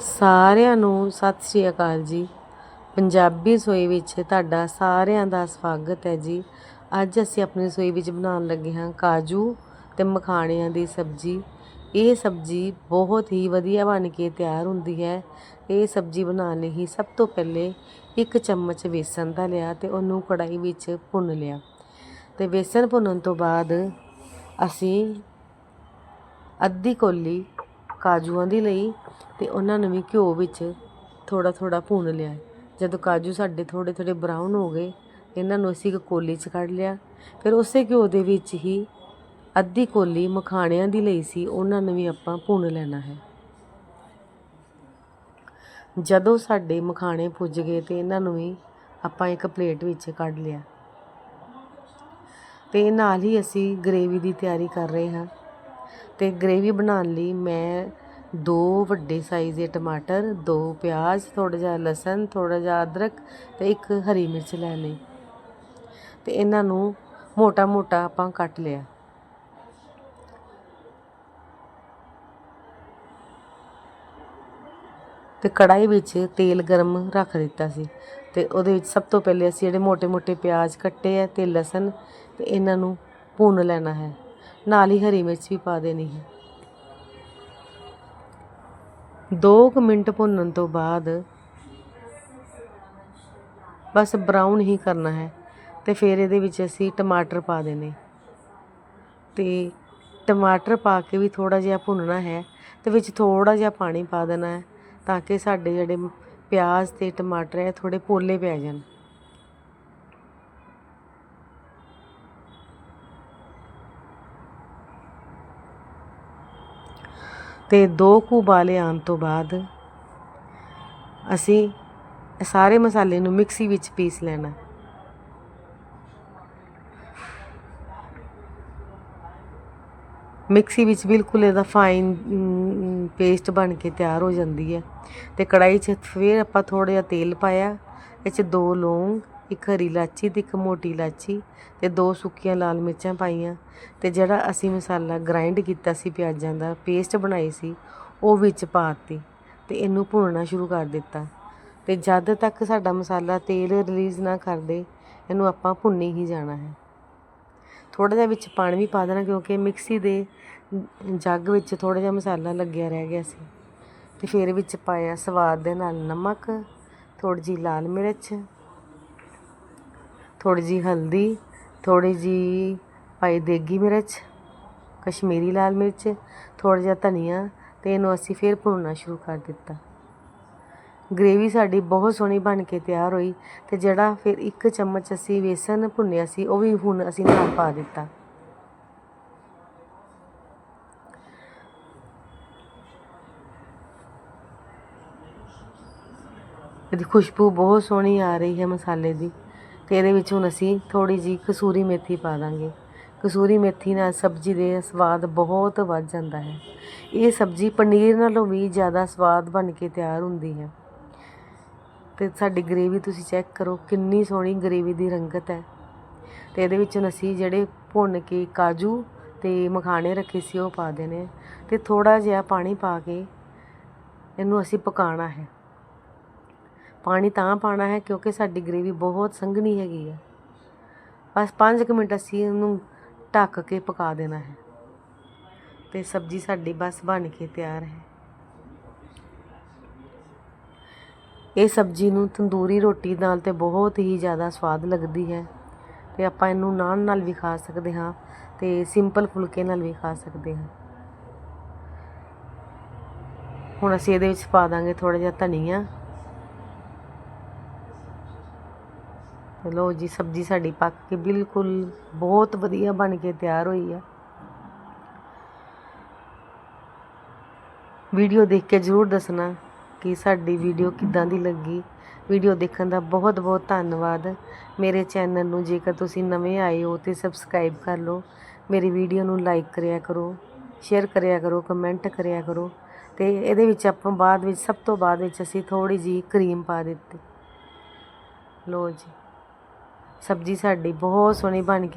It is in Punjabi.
ਸਾਰਿਆਂ ਨੂੰ ਸਤਿ ਸ਼੍ਰੀ ਅਕਾਲ ਜੀ। ਪੰਜਾਬੀ ਰਸੋਈ ਵਿੱਚ ਤੁਹਾਡਾ ਸਾਰਿਆਂ ਦਾ ਸਵਾਗਤ ਹੈ ਜੀ। ਅੱਜ ਅਸੀਂ ਆਪਣੀ ਰਸੋਈ ਵਿੱਚ ਬਣਾਉਣ ਲੱਗੇ ਹਾਂ ਕਾਜੂ ਤੇ ਮਖਾਣਿਆਂ ਦੀ ਸਬਜ਼ੀ। ਇਹ ਸਬਜ਼ੀ ਬਹੁਤ ਹੀ ਵਧੀਆ ਬਣ ਕੇ ਤਿਆਰ ਹੁੰਦੀ ਹੈ। ਇਹ ਸਬਜ਼ੀ ਬਣਾਉਣ ਲਈ ਸਭ ਤੋਂ ਪਹਿਲੇ ਇੱਕ ਚਮਚ ਵੇਸਣ ਦਾ ਲਿਆ ਤੇ ਉਹਨੂੰ ਕੜਾਈ ਵਿੱਚ ਭੁੰਨ ਲਿਆ। ਤੇ ਵੇਸਣ ਭੁੰਨਣ ਤੋਂ ਬਾਅਦ ਅਸੀਂ ਅੱਧੀ ਕੋਲੀ ਕਾਜੂਆਂ ਦੀ ਲਈ ਅਤੇ ਉਹਨਾਂ ਨੂੰ ਵੀ ਘਿਓ ਵਿੱਚ ਥੋੜ੍ਹਾ ਥੋੜ੍ਹਾ ਭੁੰਨ ਲਿਆ। ਜਦੋਂ ਕਾਜੂ ਸਾਡੇ ਥੋੜ੍ਹੇ ਥੋੜ੍ਹੇ ਬਰਾਊਨ ਹੋ ਗਏ, ਇਹਨਾਂ ਨੂੰ ਅਸੀਂ ਇੱਕ ਕੋਲੀ 'ਚ ਕੱਢ ਲਿਆ। ਫਿਰ ਉਸੇ ਘਿਓ ਦੇ ਵਿੱਚ ਹੀ ਅੱਧੀ ਕੋਲੀ ਮਖਾਣਿਆਂ ਦੀ ਲਈ ਸੀ, ਉਹਨਾਂ ਨੂੰ ਵੀ ਆਪਾਂ ਭੁੰਨ ਲੈਣਾ ਹੈ। ਜਦੋਂ ਸਾਡੇ ਮਖਾਣੇ ਪੁੱਜ ਗਏ ਤੇ ਇਹਨਾਂ ਨੂੰ ਵੀ ਆਪਾਂ ਇੱਕ ਪਲੇਟ ਵਿੱਚ ਕੱਢ ਲਿਆ। ਤੇ ਨਾਲ ਹੀ ਅਸੀਂ ਗ੍ਰੇਵੀ ਦੀ ਤਿਆਰੀ ਕਰ ਰਹੇ ਹਾਂ। ਤੇ ਗ੍ਰੇਵੀ ਬਣਾਉਣ ਲਈ ਮੈਂ ਦੋ ਵੱਡੇ ਸਾਈਜ਼ ਦੇ ਟਮਾਟਰ, ਦੋ ਪਿਆਜ਼, ਥੋੜ੍ਹਾ ਜਿਹਾ ਲਸਣ, ਥੋੜ੍ਹਾ ਜਿਹਾ ਅਦਰਕ ਅਤੇ ਇੱਕ ਹਰੀ ਮਿਰਚ ਲੈ ਲਈ। ਅਤੇ ਇਹਨਾਂ ਨੂੰ ਮੋਟਾ ਮੋਟਾ ਆਪਾਂ ਕੱਟ ਲਿਆ। ਤੇ ਕੜਾਈ ਵਿੱਚ ਤੇਲ ਗਰਮ ਰੱਖ ਦਿੱਤਾ ਸੀ ਤੇ ਉਹਦੇ ਵਿੱਚ ਸਭ ਤੋਂ ਪਹਿਲੇ ਅਸੀਂ ਜਿਹੜੇ ਮੋٹے-ਮੋٹے ਪਿਆਜ਼ ਕੱਟੇ ਆ ਤੇ ਲਸਣ ਤੇ ਇਹਨਾਂ ਨੂੰ ਭੁੰਨ ਲੈਣਾ ਹੈ। ਨਾਲ ਹੀ ਹਰੀ ਮਿਰਚ ਵੀ ਪਾ ਦੇਣੀ ਹੈ। ਦੋ ਕੁ ਮਿੰਟ ਭੁੰਨਣ ਤੋਂ ਬਾਅਦ ਬਸ ਬਰਾਊਨ ਹੀ ਕਰਨਾ ਹੈ ਤੇ ਫਿਰ ਇਹਦੇ ਵਿੱਚ ਅਸੀਂ ਟਮਾਟਰ ਪਾ ਦੇਣੇ। ਤੇ ਟਮਾਟਰ ਪਾ ਕੇ ਵੀ ਥੋੜਾ ਜਿਹਾ ਭੁੰਨਣਾ ਹੈ ਤੇ ਵਿੱਚ ਥੋੜਾ ਜਿਹਾ ਪਾਣੀ ਪਾ ਦੇਣਾ ਹੈ ਤਾਂ ਕਿ ਸਾਡੇ ਜਿਹੜੇ ਪਿਆਜ਼ ਤੇ ਟਮਾਟਰ ਹੈ ਥੋੜੇ ਪੋਲੇ ਪੈ ਜਾਣ। ਅਤੇ ਦੋ ਕੁ ਉਬਾਲੇ ਆਉਣ ਤੋਂ ਬਾਅਦ ਅਸੀਂ ਸਾਰੇ ਮਸਾਲੇ ਨੂੰ ਮਿਕਸੀ ਵਿੱਚ ਪੀਸ ਲੈਣਾ। ਮਿਕਸੀ ਵਿੱਚ ਬਿਲਕੁਲ ਇਹਦਾ ਫਾਈਨ ਪੇਸਟ ਬਣ ਕੇ ਤਿਆਰ ਹੋ ਜਾਂਦੀ ਹੈ। ਤੇ ਕੜਾਈ 'ਚ ਫਿਰ ਆਪਾਂ ਥੋੜਾ ਜਿਹਾ ਤੇਲ ਪਾਇਆ, ਇਹ 'ਚ ਦੋ ਲੌਂਗ ਇੱਕ ਹਰੀ ਇਲਾਚੀ ਤੇ ਇੱਕ ਮੋਟੀ ਇਲਾਚੀ ਤੇ ਦੋ ਸੁੱਕੀਆਂ ਲਾਲ ਮਿਰਚਾਂ ਪਾਈਆਂ ਤੇ ਜਿਹੜਾ ਅਸੀਂ ਮਸਾਲਾ ਗ੍ਰਾਈਂਡ ਕੀਤਾ ਸੀ ਪਿਆਜ਼ਾਂ ਦਾ ਪੇਸਟ ਬਣਾਈ ਸੀ, ਉਹ ਵਿੱਚ ਪਾਤੀ ਤੇ ਇਹਨੂੰ ਭੁੰਨਣਾ ਸ਼ੁਰੂ ਕਰ ਦਿੱਤਾ ਤੇ ਜਦ ਤੱਕ ਸਾਡਾ ਮਸਾਲਾ ਤੇਲ ਰਿਲੀਜ਼ ਨਾ ਕਰਦੇ, ਇਹਨੂੰ ਆਪਾਂ ਭੁੰਨੀ ਹੀ ਜਾਣਾ ਹੈ। ਥੋੜਾ ਜਿਹਾ ਵਿੱਚ ਪਾਣੀ ਵੀ ਪਾ ਦੇਣਾ ਕਿਉਂਕਿ ਮਿਕਸੀ ਦੇ ਜੱਗ ਵਿੱਚ ਥੋੜਾ ਜਿਹਾ ਮਸਾਲਾ ਲੱਗਿਆ ਰਹਿ ਗਿਆ ਸੀ। ਤੇ ਫਿਰ ਵਿੱਚ ਪਾਇਆ ਸਵਾਦ ਦੇ ਨਾਲ ਨਮਕ ਥੋੜੀ ਜੀ ਲਾਲ ਮਿਰਚ ਥੋੜ੍ਹੀ ਜਿਹੀ ਹਲਦੀ, ਥੋੜ੍ਹੀ ਜਿਹੀ ਪਾਈ ਦੇਗੀ ਮਿਰਚ, ਕਸ਼ਮੀਰੀ ਲਾਲ ਮਿਰਚ, ਥੋੜ੍ਹਾ ਜਿਹਾ ਧਨੀਆ ਅਤੇ ਇਹਨੂੰ ਅਸੀਂ ਫਿਰ ਭੁੰਨਣਾ ਸ਼ੁਰੂ ਕਰ ਦਿੱਤਾ। ਗ੍ਰੇਵੀ ਸਾਡੀ ਬਹੁਤ ਸੋਹਣੀ ਬਣ ਕੇ ਤਿਆਰ ਹੋਈ ਅਤੇ ਜਿਹੜਾ ਫਿਰ ਇੱਕ ਚਮਚ ਅਸੀਂ ਵੇਸਣ ਭੁੰਨਿਆ ਸੀ, ਉਹ ਵੀ ਹੁਣ ਅਸੀਂ ਨਾਲ ਪਾ ਦਿੱਤਾ। ਇਹਦੀ ਖੁਸ਼ਬੂ ਬਹੁਤ ਸੋਹਣੀ ਆ ਰਹੀ ਹੈ ਮਸਾਲੇ ਦੀ। ਅਤੇ ਇਹਦੇ ਵਿੱਚ ਹੁਣ ਅਸੀਂ ਥੋੜ੍ਹੀ ਜਿਹੀ ਕਸੂਰੀ ਮੇਥੀ ਪਾ ਦਾਂਗੇ। ਕਸੂਰੀ ਮੇਥੀ ਨਾਲ ਸਬਜ਼ੀ ਦੇ ਸਵਾਦ ਬਹੁਤ ਵੱਧ ਜਾਂਦਾ ਹੈ। ਇਹ ਸਬਜ਼ੀ ਪਨੀਰ ਨਾਲੋਂ ਵੀ ਜ਼ਿਆਦਾ ਸਵਾਦ ਬਣ ਕੇ ਤਿਆਰ ਹੁੰਦੀ ਹੈ। ਤੇ ਸਾਡੀ ਗ੍ਰੇਵੀ ਤੁਸੀਂ ਚੈੱਕ ਕਰੋ, ਕਿੰਨੀ ਸੋਹਣੀ ਗ੍ਰੇਵੀ ਦੀ ਰੰਗਤ ਹੈ। ਤੇ ਇਹਦੇ ਵਿੱਚ ਹੁਣ ਅਸੀਂ ਜਿਹੜੇ ਭੁੰਨ ਕੇ ਕਾਜੂ ਤੇ ਮਖਾਣੇ ਰੱਖੇ ਸੀ ਉਹ ਪਾ ਦੇਣੇ ਤੇ ਥੋੜਾ ਜਿਹਾ ਪਾਣੀ ਪਾ ਕੇ ਇਹਨੂੰ ਅਸੀਂ ਪਕਾਉਣਾ ਹੈ। ਪਾਣੀ ਤਾਂ ਪਾਣਾ ਹੈ ਕਿਉਂਕਿ ਸਾਡੀ ਗ੍ਰੇਵੀ ਬਹੁਤ ਸੰਘਣੀ ਹੈਗੀ ਹੈ। ਬਸ 5 ਮਿੰਟ ਅਸੀਂ ਇਹਨੂੰ ਢੱਕ ਕੇ ਪਕਾ ਦੇਣਾ ਹੈ। ਤੇ ਸਬਜ਼ੀ ਸਾਡੀ ਬਸ ਬਣ ਕੇ ਤਿਆਰ ਹੈ। ਇਹ ਸਬਜ਼ੀ ਨੂੰ ਤੰਦੂਰੀ ਰੋਟੀ ਨਾਲ ਤੇ ਬਹੁਤ ਹੀ ਜ਼ਿਆਦਾ ਸਵਾਦ ਲੱਗਦੀ ਹੈ। ਤੇ ਆਪਾਂ ਇਹਨੂੰ ਨਾਨ ਨਾਲ ਵੀ ਖਾ ਸਕਦੇ ਹਾਂ ਤੇ ਸਿੰਪਲ ਫੁਲਕੇ ਨਾਲ ਵੀ ਖਾ ਸਕਦੇ ਹਾਂ। ਹੁਣ ਅਸੀਂ ਇਹਦੇ ਵਿੱਚ ਪਾ ਦਾਂਗੇ ਥੋੜਾ ਜਿਹਾ ਧਨੀਆ। ਲੋ ਜੀ, ਸਬਜ਼ੀ ਸਾਡੀ ਪੱਕ ਕੇ ਬਿਲਕੁਲ ਬਹੁਤ ਵਧੀਆ ਬਣ ਕੇ ਤਿਆਰ ਹੋਈ ਆ। ਵੀਡੀਓ ਦੇਖ ਕੇ ਜ਼ਰੂਰ ਦੱਸਣਾ ਕਿ ਸਾਡੀ ਵੀਡੀਓ ਕਿੱਦਾਂ ਦੀ ਲੱਗੀ। ਵੀਡੀਓ ਦੇਖਣ ਦਾ ਬਹੁਤ ਬਹੁਤ ਧੰਨਵਾਦ। ਮੇਰੇ ਚੈਨਲ ਨੂੰ ਜੇਕਰ ਤੁਸੀਂ ਨਵੇਂ ਆਏ ਹੋ ਤੇ ਸਬਸਕ੍ਰਾਈਬ ਕਰ ਲਓ। ਮੇਰੀ ਵੀਡੀਓ ਨੂੰ ਲਾਈਕ ਕਰਿਆ ਕਰੋ, ਸ਼ੇਅਰ ਕਰਿਆ ਕਰੋ, ਕਮੈਂਟ ਕਰਿਆ ਕਰੋ ਤੇ ਇਹਦੇ ਵਿੱਚ ਆਪਾਂ ਬਾਅਦ ਵਿੱਚ, ਸਭ ਤੋਂ ਬਾਅਦ ਵਿੱਚ ਅਸੀਂ ਥੋੜੀ ਜੀ ਕਰੀਮ ਪਾ ਦਿੱਤੀ। ਲੋ ਜੀ। ਸਬਜ਼ੀ ਸਾਡੀ ਬਹੁਤ ਸੋਹਣੀ ਬਣ ਕੇ